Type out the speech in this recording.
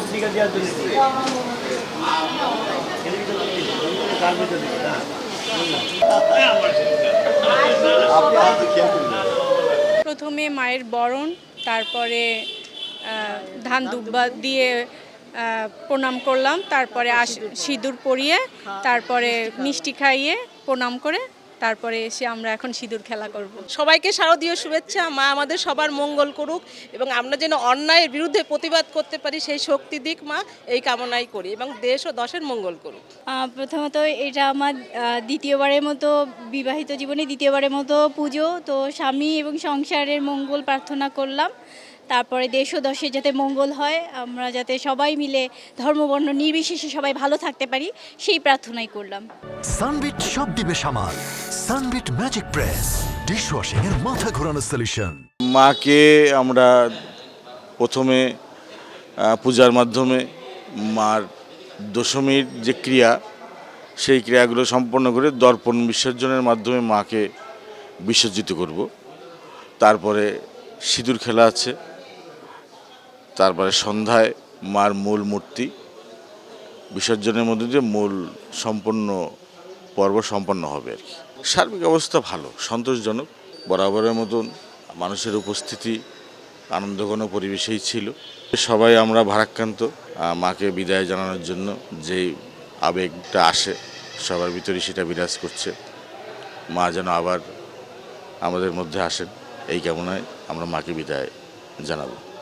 পত্রিকা দেওয়ার জন্য প্রথমে মায়ের বরণ, তারপরে ধান দুব্বা দিয়ে প্রণাম করলাম, তারপরে সিঁদুর পরিয়ে, তারপরে মিষ্টি খাইয়ে প্রণাম করে তারপরে এসে আমরা এখন সিঁদুর খেলা করব। সবাইকে শারদীয় শুভেচ্ছা মা আমাদের সবার মঙ্গল করুক এবং আমরা যেন অন্যায়ের বিরুদ্ধে প্রতিবাদ করতে পারি সেই শক্তি দিক মা এই কামনাই করি এবং দেশ ও দশের মঙ্গল করুক। প্রথমত এটা আমার দ্বিতীয়বারের মতো বিবাহিত জীবনে দ্বিতীয়বারের মতো পুজো। তো স্বামী এবং সংসারের মঙ্গল প্রার্থনা করলাম। তারপরে দেশ ও দশে যাতে মঙ্গল হয় আমরা যাতে সবাই মিলে ধর্মবর্ণ নির্বিশেষে সবাই ভালো থাকতে পারি সেই প্রার্থনাই করলাম। সানবিট সব দিবে সামাল। সানবিট ম্যাজিক প্রেস ডিশওয়াশিং এর মাথা ঘোরানো সলিউশন মাকে আমরা প্রথমে পূজার মাধ্যমে মার দশমীর যে ক্রিয়া, সেই ক্রিয়াগুলো সম্পন্ন করে দর্পণ বিসর্জনের মাধ্যমে মাকে বিসর্জিত করব। তারপরে সিঁদুর খেলা আছে। তারপরে সন্ধ্যায় মার মূল মূর্তি। বিসর্জনের মধ্যে দিয়ে মূল সম্পন্ন পর্ব সম্পন্ন হবে আর কি। সার্বিক অবস্থা ভালো, সন্তোষজনক, বরাবরের মতন মানুষের উপস্থিতি আনন্দঘন পরিবেশেই ছিল। সবাই আমরা ভারাক্রান্ত মাকে বিদায় জানানোর জন্য যে আবেগটা আসে, সবার ভিতরে সেটা বিরাজ করছে। মা যেন আবার আমাদের মধ্যে আসেন, এই কামনায় আমরা মাকে বিদায় জানাব।